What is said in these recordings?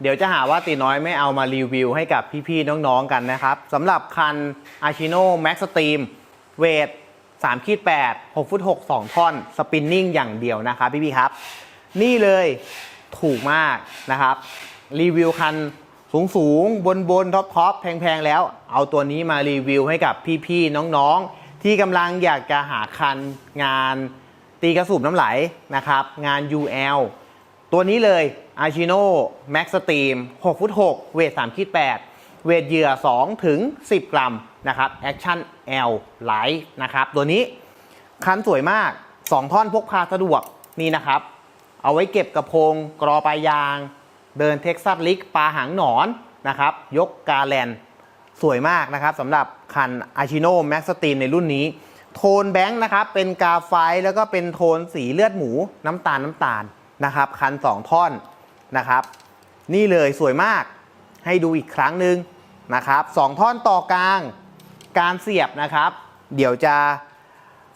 เดี๋ยวจะหาว่าตีน้อยไม่เอามารีวิวให้กับพี่ๆน้องๆกันนะครับสำหรับคัน a c h i n o Max Steam เวท3ขีด8 6ฟุต6 2 ท่อน สปินนิ่งอย่างเดียวนะครับพี่ๆครับ นี่เลยถูกมากนะครับ รีวิวคันสูงสูงบนบนท็อปท็อปแพงๆ แล้ว เอาตัวนี้มารีวิวให้กับพี่ๆน้องๆ ที่กำลังอยากจะหาคันงานตีกระสูบน้ำไหลนะครับ งาน UL ตัวนี้เลย a c h i n o Max Stream 6ฟุต6เวท3ขีด8เวทเหยื่อ2ถึง10 กรัมนะครับ Action L Light นะครับตัวนี้คันสวยมาก 2 ท่อนพกพาสะดวกนี่นะครับ เอาไว้เก็บกระโปรงกรอปลายยาง เดินเท็กซัสลิกปลาหางหนอนนะครับ ยกกาแลนสวยมากนะครับสำหรับคัน a c h i n o Max Stream ในรุ่นนี้ โทนแบงค์นะครับ เป็นกาไฟแล้วก็เป็นโทนสีเลือดหมูน้ำตาลน้ำตาลนะครับ คัน 2 ท่อน นะครับ นี่เลยสวยมากให้ดูอีกครั้งหนึ่งนะครับสองท่อนต่อกลางการเสียบนะครับ เดี๋ยวจะ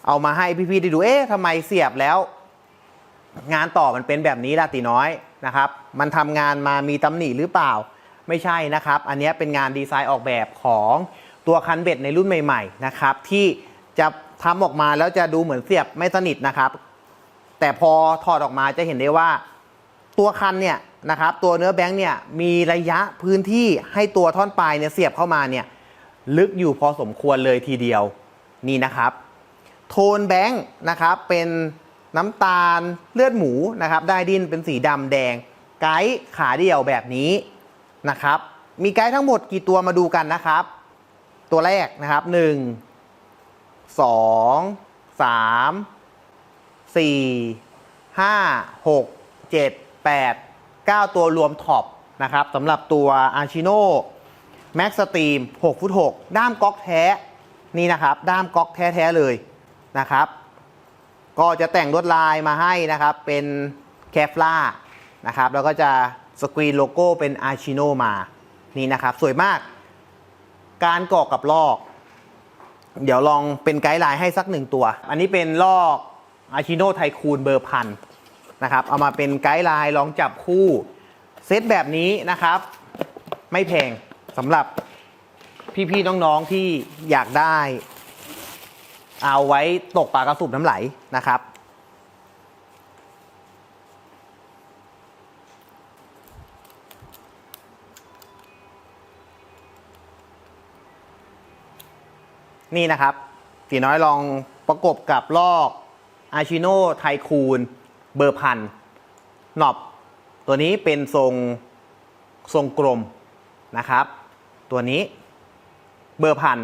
เอามาให้พี่ๆได้ดูเอ๊ะทำไมเสียบแล้ว งานต่อมันเป็นแบบนี้ล่ะตีน้อยนะครับ มันทำงานมามีตำหนิหรือเปล่าไม่ใช่นะครับ อันนี้เป็นงานดีไซน์ออกแบบของตัวคันเบ็ดในรุ่นใหม่ๆนะครับ ที่จะทำออกมาแล้วจะดูเหมือนเสียบไม่สนิทนะครับ แต่พอถอดออกมาจะเห็นได้ว่า ตัวคันเนี่ยนะครับตัวเนื้อแบงค์เนี่ยมีระยะพื้นที่ให้ตัวท่อนปลายเนี่ยเสียบเข้ามาเนี่ยลึกอยู่พอสมควรเลยทีเดียวนี่นะครับ โทนแบงค์นะครับเป็นน้ำตาลเลือดหมูนะครับได้ดินเป็นสีดำแดง ไกด์ขาเดี่ยวแบบนี้นะครับ มีไกด์ทั้งหมดกี่ตัวมาดูกันนะครับ ตัวแรกนะครับ 1 2 3 4 5 6 7 8 9 ตัวรวมท็อปนะครับสำหรับตัว a r c h i n o Max Stream 6ฟุต6ด้ามก๊อกแท้นี่นะครับ ด้ามก๊อกแท้ๆเลยนะครับ ก็จะแต่งลวดลายมาให้นะครับ เป็นแคฟล่านะครับ แล้วก็จะสกรีนโลโก้เป็น a r c h i n o มา นี่นะครับ สวยมาก การกอกกับลอก เดี๋ยวลองเป็นไกด์ไลน์ให้สักหนึ่งตัว อันนี้เป็นลอกอาชิโนไทคูนเบอร์พัน นะครับ เอามาเป็นไกด์ไลน์ลองจับคู่เซตแบบนี้นะครับ ไม่แพงสำหรับพี่ๆน้องๆที่อยากได้ เอาไว้ตกปลากระสุบน้ำไหลนะครับ นี่นะครับตีน้อยลองประกบกับลอกอาชิโนไทคูน เบอร์พันหนอบตัวนี้เป็นทรงทรงกลมนะครับ ตัวนี้เบอร์พัน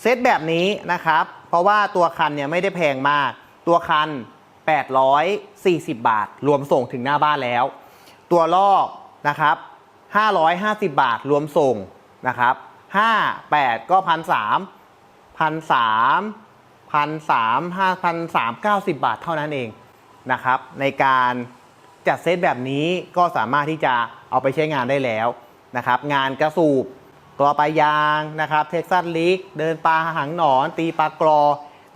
เซตแบบนี้นะครับ เพราะว่าตัวคันเนี่ยไม่ได้แพงมาก ตัวคัน 840 บาท รวมส่งถึงหน้าบ้านแล้ว ตัวลอกนะครับ 550 บาทรวมส่งนะครับห้าแปดก็พันสามพันสาม พันสามห้าพันสามเก้าสิบบาทเท่านั้นเองนะครับ ในการจัดเซตแบบนี้ก็สามารถที่จะเอาไปใช้งานได้แล้วนะครับ งานกระสูบกรอปลายางนะครับเท็กซัสลิกเดินปลาหางหนอน ตีปลากรอ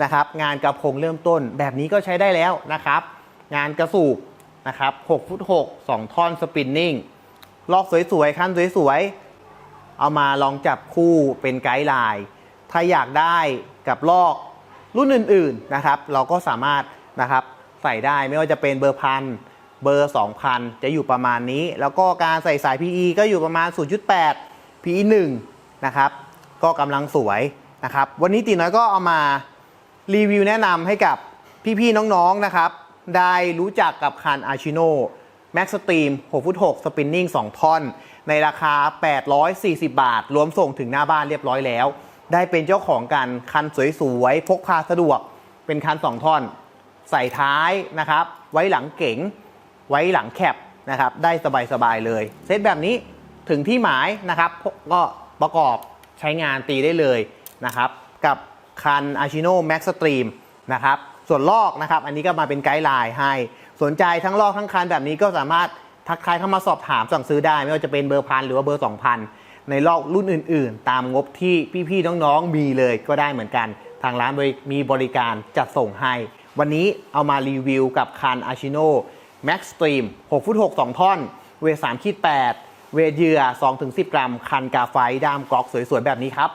นะครับงานกระพงเริ่มต้นแบบนี้ก็ใช้ได้แล้วนะครับ งานกระสูบนะครับ6ฟุต6 2 ท่อนสปินนิ่งลอกสวยๆขั้นสวยๆ เอามาลองจับคู่เป็นไกด์ไลน์ ถ้าอยากได้กับลอก รุ่นอื่นๆนะครับเราก็สามารถนะครับใส่ได้ไม่ว่าจะเป็นเบอร์พันเบอร์ 2,000 จะอยู่ประมาณนี้ แล้วก็การใส่สาย PE ก็อยู่ประมาณ 0.8 PE 1นะครับก็กำลังสวยนะครับวันนี้ตีน้อยก็เอามารีวิวแนะนำให้กับพี่ๆน้องๆนะครับได้รู้จักกับคันอาชิโน Max Stream 6ฟุต6 Spinning 2ท่อน ในราคา 840 บาท รวมส่งถึงหน้าบ้านเรียบร้อยแล้ว ได้เป็นเจ้าของกันคันสวยๆพกพาสะดวก เป็นคัน2ท่อน ใส่ท้ายนะครับ ไว้หลังเก๋ง ไว้หลังแคปนะครับ ได้สบายๆเลย เซตแบบนี้ถึงที่หมายนะครับ ก็ประกอบใช้งานตีได้เลยนะครับ กับคัน a c h i n o Max Stream นะครับ ส่วนลอกนะครับ อันนี้ก็มาเป็นไกด์ไลน์ให้ สนใจทั้งลอกทั้งคันแบบนี้ก็สามารถทักทายเข้ามาสอบถามสั่งซื้อได้ ไม่ว่าจะเป็นเบอร์พันหรือว่าเบอร์2,000 ในรอบรุ่นอื่น ๆ ตามงบที่พี่ๆน้องๆมีเลยก็ได้เหมือนกัน ทางร้านมีบริการจัดส่งให้ วันนี้เอามารีวิวกับคันอาชิโน Max Stream 6ฟุต6 2 ท่อน เว3ขีด8เวทเหยื่อ2-10 กรัม คันกาไฟด้ามกอกสวยๆ แบบนี้ครับ